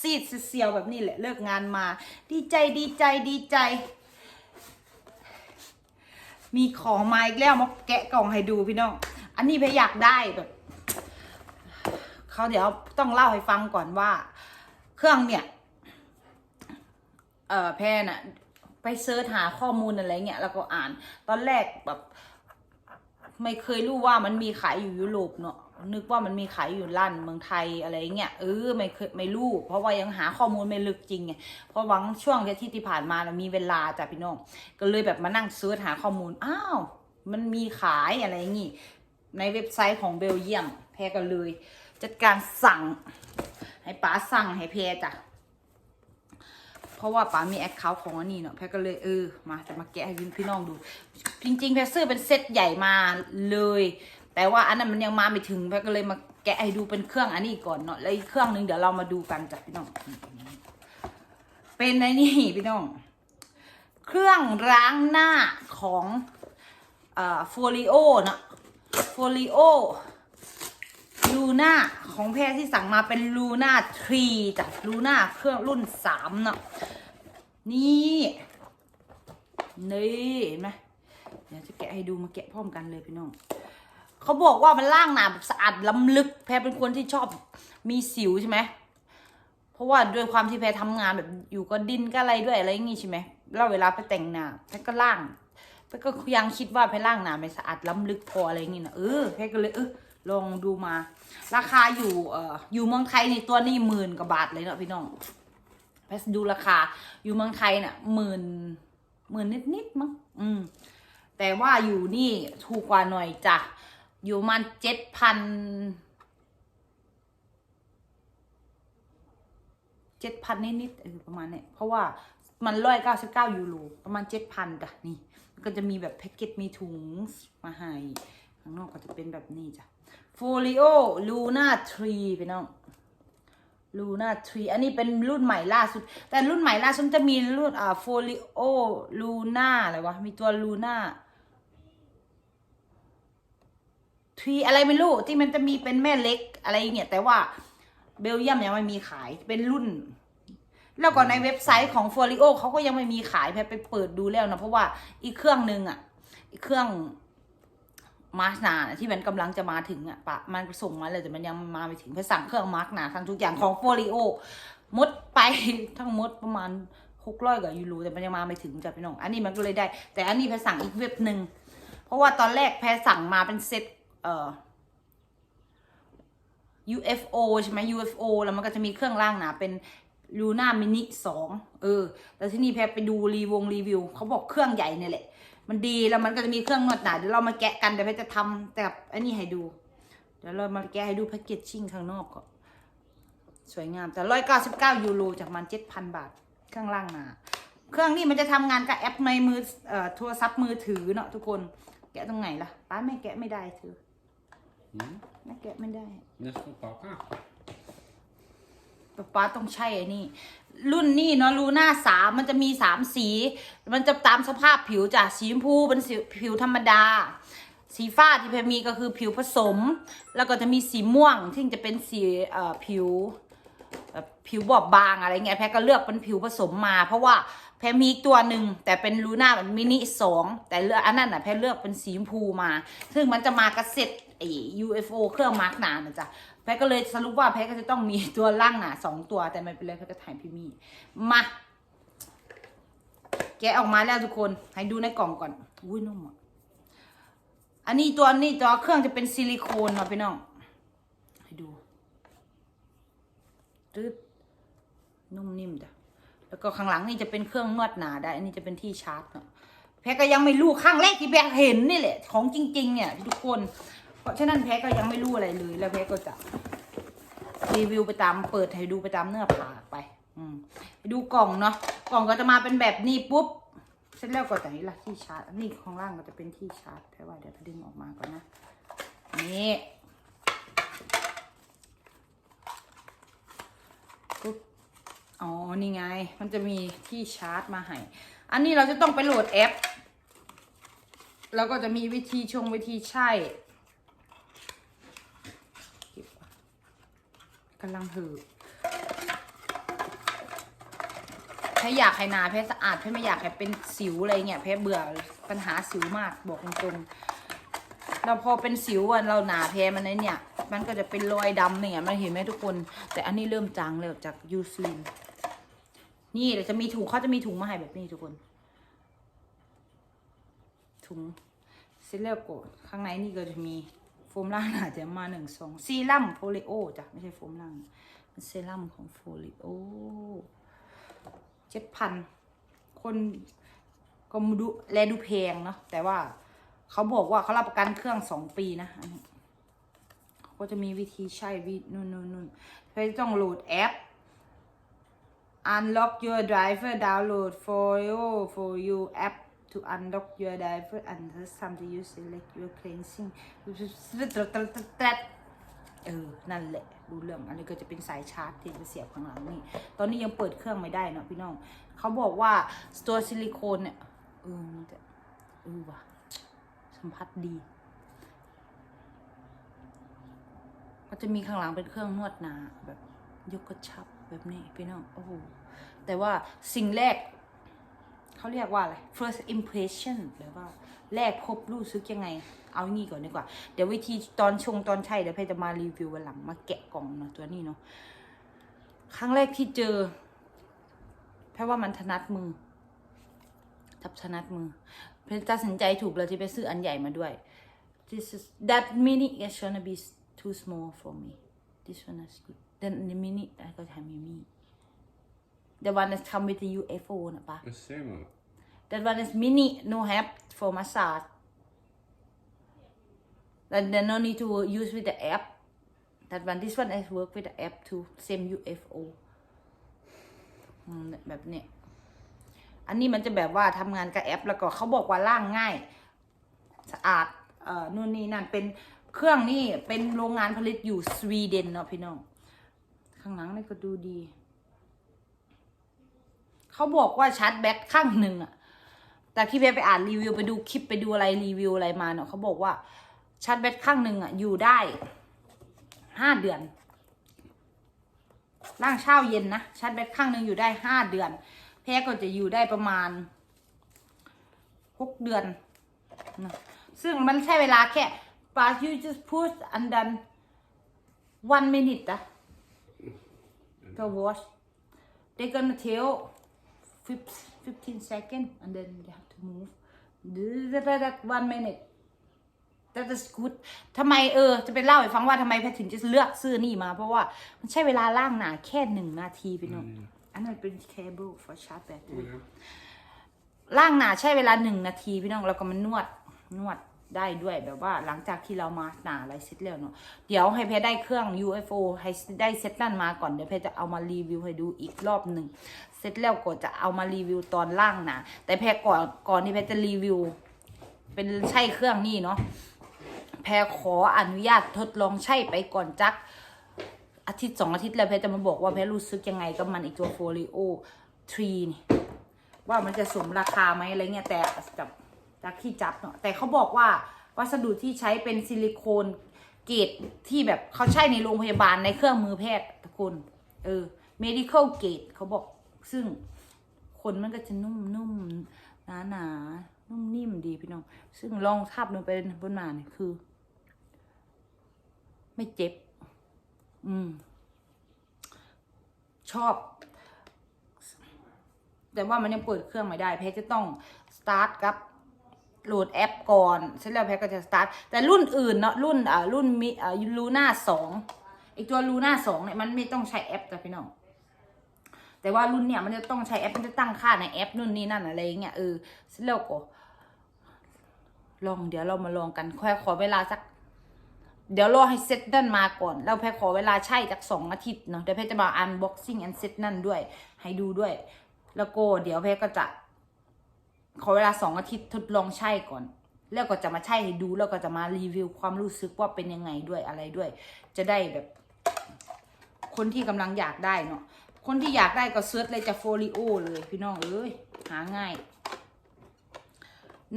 ซีดเซียวแบบนี้แหละเลิกงานมา ดีใจดีใจดีใจ มีของมาอีกแล้วมาแกะกล่องให้ดูพี่น้อง อันนี้เพอยากได้แบบเขาเดี๋ยวต้องเล่าให้ฟังก่อนว่า เครื่องเนี่ยเออแพน่ะไปเซิร์ชหาข้อมูลอะไรเงี้ยแล้วก็อ่าน ตอนแรกแบบ ไม่เคยรู้ว่ามันมีขายอยู่ยุโรปเนาะ นึกว่ามันมีขายอยู่ร้านเมืองไทยอะไรเงี้ยเออไม่เคยไม่รู้เพราะว่ายังหาข้อมูลไม่ลึกจริงไงเพราะหวังช่วงที่ที่ผ่านมานะมีเวลาจ้ะพี่น้องก็เลยแบบมานั่งเซิร์ชหาข้อมูลอ้าวมันมีขายอะไรอย่างงี้ในเว็บไซต์ของเบลเยียมแพรก็เลย จัดการสั่ง ให้ป๋าสั่งให้แพรจ้ะเพราะว่าป๋ามีแอคเคาท์ของอันนี้เนาะแพรก็เลยเออมาจะมาแกะให้พี่น้องดู จริงๆแพรซื้อเป็นเซตใหญ่มาเลย แต่ว่าอันนั้นมันยังมาไม่ถึงแพรก็เลยมาแกะให้ดูเป็นเครื่องอันนี้ก่อนเนาะแล้วอีกเครื่องหนึงเดี๋ยวเรามาดูกันจ้ะพี่น้อง เป็นไอ้นี่พี่น้อง เครื่องล้างหน้าของเอ่อโฟลิโอเนาะโฟลิโอลูน่าของแพรที่สั่งมาเป็นลูน่าทรีจ้ะลูน่าเครื่องรุ่นสามเนาะนี่นี่เห็นไหมเดี๋ยวจะแกะให้ดูมาแกะพร้อมกันเลยพี่น้อง เขาบอกว่ามันล่างหนาแบบสะอาดล้ำลึก แพรเป็นคนที่ชอบมีสิวใช่ไหมเพราะว่าด้วยความที่แพรทำงานแบบอยู่ก็ดินก็อะไรด้วยอะไรอย่างงี้ใช่ไหมแล้วเวลาไปแต่งหน้าแพรก็ล่างแพรก็ยังคิดว่าแพรล่างหนาไม่สะอาดล้ำลึกพออะไรอย่างงี้นะเออแพรก็เลยเออลองดูมา ราคาอยู่เอ่ออยู่เมืองไทยนี่ตัวนี่หมื่นกว่าบาทเลยเนาะพี่น้องไปดูราคาอยู่เมืองไทยน่ะหมื่นหมื่นนิดๆมั้งอืมแต่ว่าอยู่นี่ถูกกว่าหน่อยจ้ะ อยู่มันเจ็ดพันเจ็ดพันนิดๆประมาณเนี้ยเพราะว่ามันร้อยเก้าสิบเก้ายูโรประมาณเจ็ดพันจ้ะนี่ก็จะมีแบบแพ็กเกจมีถุงมาให้ข้างนอกก็จะเป็นแบบนี้จ้ะ Folio Luna 3พี่น้อง Luna 3อันนี้เป็นรุ่นใหม่ล่าสุด แต่รุ่นใหม่ล่าสุดจะมีรุ่นอ่า Folio Luna อะไรวะ มีตัว Luna 3อะไรไม่รู้ที่มันจะมีเป็นแม่เล็กอะไรอย่างเงี้ยแต่ว่าเบลเยียมยังไม่มีขายเป็นรุ่น แล้วก็ในเว็บไซต์ของ Folio เขาก็ยังไม่มีขายแพรไปเปิดดูแล้วนะเพราะว่าอีกเครื่องหนึ่งอะ อีกเครื่องมาร์กหนาที่มันกำลังจะมาถึงอะปะมันส่งมาเลยแต่มันยังมาไม่ถึงเพื่อสั่งเครื่องมาร์กหนาทั้งทุกอย่างของโฟลิโอมดไปทั้งหมดประมาณหกร้อยกว่ายูโรแต่มันยังมาไม่ถึงจ้ะพี่น้อง อันนี้มันก็เลยได้ แต่อันนี้แพรสั่งอีกเว็บหนึ่งเพราะว่าตอนแรกแพรสั่งมาเป็นเซต เอ่อ UFO ใช่ไหม UFO แล้วมันก็จะมีเครื่องล่างหนาเป็นลูน่ามินิสองเออแล้วที่นี่แพรไปดูรีวงรีวิวเขาบอกเครื่องใหญ่เนี่ยแหละ มันดีแล้วมันก็จะมีเครื่องนวดหนาเดี๋ยวเรามาแกะกันเดี๋ยวแพรจะทำแต่กับอันนี้ให้ดู เดี๋ยวเรามาแกะให้ดูแพ็กเกจชิ่งข้างนอกก่อนสวยงามแต่ร้อยเก้าสิบเก้ายูโรจากมันเจ็ดพันบาทเครื่องล่างหนาเครื่องนี้มันจะทำงานกับแอปในมือเอ่อโทรศัพท์มือถือเนาะทุกคนแกะตรงไหนล่ะป้าไม่แกะไม่ได้เธอ Mm. แม่แกะไม่ได้ Nästa pappa. ป๊าป๊าต้องใช่ไอ้นี่รุ่นนี่เนาะลูน่าสามมันจะมีสามสี มันจะตามสภาพผิวจ้ะสีชมพูเป็นสีผิวธรรมดา สีฟ้าที่เพมีก็คือผิวผสม แล้วก็จะมีสีม่วงที่จะเป็นสีเอ่อผิวแบบผิวบอบบางอะไรเงี้ยแพรก็เลือกเป็นผิวผสมมา เพราะว่าแพรมีอีกตัวหนึ่งแต่เป็นลูน่าแบบมินิสองแต่เลือกอันนั้นอะแพรเลือกเป็นสีชมพูมา ซึ่งมันจะมากับเซ็ต ไอ้ UFO เครื่องมาร์กหนานะจ๊ะแพทก็เลยสรุปว่าแพทก็จะต้องมีตัวล่างหนาสองตัวแต่ไม่เป็นไรแพทก็ถ่ายพี่มี่มาแกะออกมาแล้วทุกคนให้ดูในกล่องก่อนอุ้ยนุ่มอะอันนี้ตัวนี้ตัวเครื่องจะเป็นซิลิโคนมาพี่น้องให้ดูตึ๊ดนุ่มนิ่มจ้ะแล้วก็ข้างหลังนี่จะเป็นเครื่องนวดหนาได้ อันนี้จะเป็นที่ชาร์จเนาะแพทก็ยังไม่รู้ครั้งแรกที่แพทเห็นนี่แหละ ของจริง ๆ เนี่ย ทุกคน เพราะฉะนั้นแพ้ก็ยังไม่รู้อะไรเลย แล้วแพ้ก็จะรีวิวไปตามเปิดให้ดูไปตามเนื้อผ้าไป อืมไปดูกล่องเนาะกล่องก็จะมาเป็นแบบนี้ปุ๊บเสร็จแล้วก็แต่นี้ละที่ชาร์จนนี้ข้างล่างก็จะเป็นที่ชาร์จแพ้ว่าเดี๋ยวดึงออกมาก่อนนะนี่ปุ๊บอ๋อนี่ไง มันจะมีที่ชาร์จมาให้อันนี้เราจะต้องไปโหลดแอป แล้วก็จะมีวิธีชงวิธีใช่ กำลังเหือะแพ้อยากให้หนาแพ้สะอาดแพ้ไม่อยากให้เป็นสิวอะไรเงี้ยแพ้เบื่อปัญหาสิวมากบอกตรงๆเราพอเป็นสิวอะเราหนาแพ้มันเนี่ย มันก็จะเป็นรอยดำเนี่ยมันเห็นไหมทุกคน แต่อันนี้เริ่มจางแล้วจากยูซีนนี่เดี๋ยวจะมีถุงเขาจะมีถุงมาให้แบบนี้ทุกคน ถุงเซเลโกดข้างในนี่ก็จะมี ฟมล่างอาจจะมาหนึ่งสองซีรั่มโฟลิโอจ้ะ ไม่ใช่โฟมล่างมันเซรั่มของโฟลิโอเจ็ดพันคนก็มาดูแลดูแพงเนาะแต่ว่าเขาบอกว่าเขารับประกันเครื่องสองปีนะอันนี้เขาก็จะมีวิธีใช้วินู่นนู่นนู่นเพื่อต้องโหลดแอป unlock your driver download for you for you app to unlock your driver and this time to use select your cleansing เออ นั่นแหละรู้เรื่อง อันนี้ก็จะเป็นสายชาร์จที่จะเสียบข้างหลังนี่ ตอนนี้ยังเปิดเครื่องไม่ได้เนาะพี่น้อง เขาบอกว่าตัวซิลิโคนเนี่ย เออมันจะเออว่ะ สัมผัสดีก็จะมีข้างหลังเป็นเครื่องนวดหนาแบบยกกระชับแบบนี้พี่น้อง โอ้โห แต่ว่าสิ่งแรก เขาเรียกว่าอะไร first impression หรือว่าแรกพบรู้สึกยังไง เอางี้ก่อนดีกว่า เดี๋ยววิธีตอนชงตอนใช้เดี๋ยวเพจจะมารีวิววันหลังมาแกะกล่องเนาะตัวนี้เนาะครั้งแรกที่เจอแพรว่ามันถนัดมือ ทับถนัดมือ เพจตัดสินใจถูกเลยที่ไปซื้ออันใหญ่มาด้วย this is that mini is gonna be too small for me this one is good then the mini I got have mini the one that come with the UFO นะปะ The same one. That one is mini, no help for massage. Then then no need to use with the app. That one, this one is work with the app too. Same UFO. อืมแบบเนี้ยอันนี้มันจะแบบว่าทำงานกับแอป แล้วก็เขาบอกว่าล่างง่าย สะอาด เอ่อนู่นนี่นั่นเป็นเครื่องนี่เป็นโรงงานผลิตอยู่สวีเดนเนาะพี่น้อง ข้างหลังนี่ก็ดูดี เขาบอกว่าชาร์จแบตข้างหนึ่งอะแต่ที่เพไปอ่านรีวิวไปดูคลิปไปดูอะไรรีวิวอะไรมาเนาะเขาบอกว่าชาร์จแบตข้างหนึ่งอะอยู่ได้ห้าเดือนร่างเช้าเย็นนะชาร์จแบตข้างหนึ่งอยู่ได้ห้าเดือน แพ้ก็จะอยู่ได้ประมาณหกเดือนนะซึ่งมันใช้เวลาแค่ but you just push and then one minute อะ to wash they gonna tell 15 seconds and then you have to move that one minute that is good ทำไมเออ จะไปเล่าให้ฟังว่าทำไมแพทย์ถึงจะเลือกซื้อนี่มา เพราะว่ามันใช้เวลาล่างหนาแค่หนึ่งนาทีพี่น้องอันนั้นเป็น cable for charge battery ล่างหนาใช้เวลาหนึ่งนาทีพี่น้องแล้วก็มันนวดนวด ได้ด้วยแบบว่าหลังจากที่เรามาหนาอะไรเสร็จแล้วเนาะเดี๋ยวให้เพชรได้เครื่อง UFO ให้ได้เซตนั่นมาก่อนเดี๋ยวเพชรจะเอามารีวิวให้ดูอีกรอบหนึ่งเสร็จแล้วก็จะเอามารีวิวตอนล่างนาแต่เพชรก่อนก่อนที่เพชรจะรีวิว เป็นใช่เครื่องนี่เนาะแพรขออนุญาตทดลองใช้ไปก่อนจักอาทิตย์สองอาทิตย์แล้วแพรจะมาบอกว่าแพรรู้สึกยังไงกับมันอีกตัวโฟลิโอทรีนี่ว่ามันจะสมราคาไหมอะไรเงี้ยแต่จาก จากที่จับเนาะแต่เขาบอกว่าวัสดุที่ใช้เป็นซิลิโคนเกรดที่แบบเขาใช้ในโรงพยาบาลในเครื่องมือแพทย์ทุกคนเออ medical grade เขาบอกซึ่งคนมันก็จะนุ่มนุ่มหนาหนาๆนุ่มนิ่มดีพี่น้อง ซึ่งลองทับลงไปบนมาเนี่ยคือ ไม่เจ็บ อืม ชอบ แต่ว่ามันยังเปิดเครื่องไม่ได้ เพชรจะต้องสตาร์ทกับ โหลดแอปก่อนเสร็จแล้วเพชรก็จะสตาร์ทแต่รุ่นอื่นเนาะรุ่นอ่ารุ่นมิอ่าลูน่าสองอีกตัวลูน่าสองเนี่ยมันไม่ต้องใช้แอปจ้ะพี่น้องแต่ว่ารุ่นเนี่ยมันจะต้องใช้แอปมันจะตั้งค่าในแอปนู่นนี่นั่นอะไรอย่างเงี้ยเออเสร็จแล้วก็ลองเดี๋ยวเรามาลองกันค่อยขอเวลาสัก เดี๋ยวรอให้เซตนั่นมาก่อนแล้วแพรขอเวลาใช่จากสองอาทิตย์เนาะเดี๋ยวแพรจะมาอันบ็อกซิ่งอันเซตนั่นด้วย ให้ดูด้วย แล้วก็เดี๋ยวแพรก็จะ ขอเวลาสองอาทิตย์ทดลองใช่ก่อน แล้วก็จะมาใช่ให้ดูแล้วก็จะมารีวิวความรู้สึกว่าเป็นยังไงด้วยอะไรด้วย จะได้แบบ คนที่กำลังอยากได้เนาะคนที่อยากได้ก็เซิร์ชเลยจะโฟลิโอเลยพี่น้องเอ้ยหาง่าย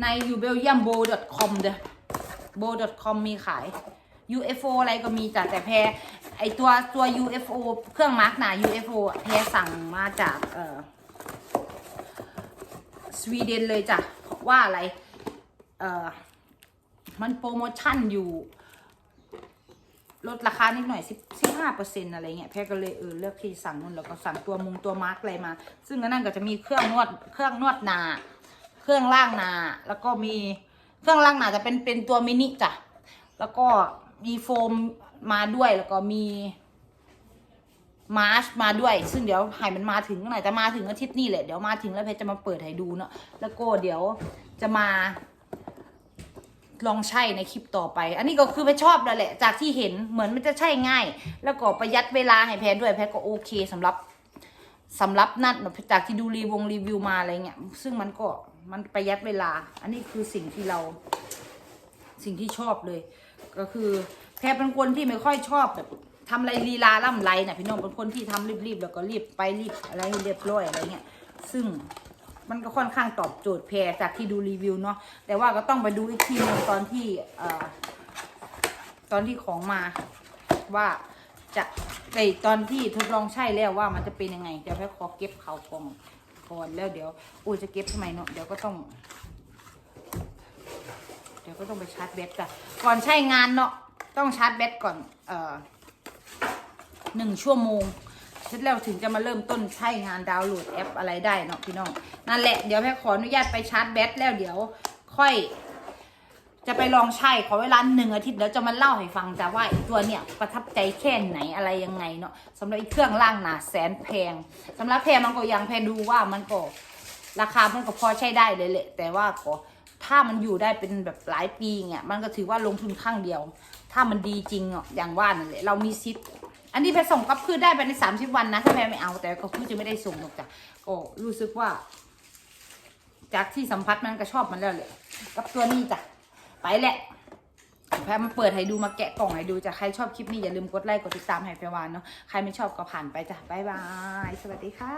ใน u b e l l i u m b o c o m เด้อ b o c o m มีขาย UFO อะไรก็มีจ้ะแต่แพรไอตัวตัว UFO เครื่องมาร์กหนา UFO อะแพรสั่งมาจากเอ่อ สวีเดนเลยจ้ะว่าอะไร เออมันโปรโมชั่นอยู่ ลดราคานิดหน่อยสิบสิบห้าเปอร์เซ็นอะไรเงี้ยแพรก็เลยเออเลือกที่สั่งนู่นแล้วก็สั่งตัวมุงตัวมาร์กอะไรมา ซึ่งนั่นก็จะมีเครื่องนวดเครื่องนวดนา เครื่องล่างนา แล้วก็มีเครื่องล่างนาจะเป็นเป็นตัวมินิจ้ะ แล้วก็มีโฟมมาด้วยแล้วก็มี มาร์ชมาด้วย ซึ่งเดี๋ยวให้มันมาถึงเมื่อไหร่จะมาถึงอาทิตย์นี้แหละ เดี๋ยวมาถึงแล้วเพชรจะมาเปิดให้ดูเนาะ แล้วก็เดี๋ยวจะมา ลองใช้ในคลิปต่อไป อันนี้ก็คือเพชรชอบแล้วแหละ จากที่เห็นเหมือนมันจะใช่ง่าย แล้วก็ประหยัดเวลาให้แพรด้วย แพรก็โอเคสำหรับสำหรับนั่นจากที่ดูรีวงรีวิวมาอะไรเงี้ย ซึ่งมันก็มันประหยัดเวลา อันนี้คือสิ่งที่เรา สิ่งที่ชอบเลย ก็คือ แพรเป็นคนที่ไม่ค่อยชอบแบบ ทำอะไรลีลาล่ำไรนะพี่น้องเป็นคนที่ทำรีบๆแล้วก็รีบไปรีบอะไรให้เรียบร้อยอะไรเงี้ยซึ่งมันก็ค่อนข้างตอบโจทย์แพรจากที่ดูรีวิวเนาะแต่ว่าก็ต้องไปดูอีกทีหนึงตอนที่เอ่อตอนที่ของมาว่าจะในตอนที่ทดลองใช้แล้วว่ามันจะเป็นยังไงเดี๋ยวแพรขอเก็บเขากล่องก่อนแล้วเดี๋ยวอุ้ยจะเก็บทำไมเนาะเดี๋ยวก็ต้อง เดี๋ยวก็ต้องไปชาร์จแบตก่อนก่อนใช้งานเนาะต้องชาร์จแบตก่อนเอ่อ หนึ่งชั่วโมงเสร็จแล้วถึงจะมาเริ่มต้นใช้งานดาวน์โหลดแอปอะไรได้เนาะพี่น้องนั่นแหละเดี๋ยวแม่ขออนุญาตไปชาร์จแบตแล้วเดี๋ยวค่อย จะไปลองใช้ขอเวลาหนึ่งอาทิตย์เดี๋ยวจะมาเล่าให้ฟังจ้ะว่าตัวเนี่ยประทับใจแค่ไหนอะไรยังไงเนาะสำหรับอ้เครื่องล่างหนาแสนแพงสำหรับแพรมันก็ยังแพรดูว่ามันก็ราคามันก็พอใช้ได้เลยแหละแต่ว่าก็ถ้ามันอยู่ได้เป็นแบบหลายปีเนี่ยมันก็ถือว่าลงทุนข้างเดียว ถ้ามันดีจริงอะอย่างว่านั่นแหละเรามีซิท อันนี้แพรส่งกับพืชได้ไปในสามสิบวันนะถ้าแพรไม่เอาแต่ก็พืชจะไม่ได้ส่งหรอกจ้ะก็รู้สึกว่า จากที่สัมผัสมันก็ชอบมันแล้วเลยกับตัวนี้จ้ะไปแหละแพมาเปิดให้ดูมาแกะกล่องให้ดูจ้ะใครชอบคลิปนี้อย่าลืมกดไลค์กดติดตามให้แพรวานเนาะใครไม่ชอบก็ผ่านไปจ้ะบ๊ายบาย สวัสดีค่ะ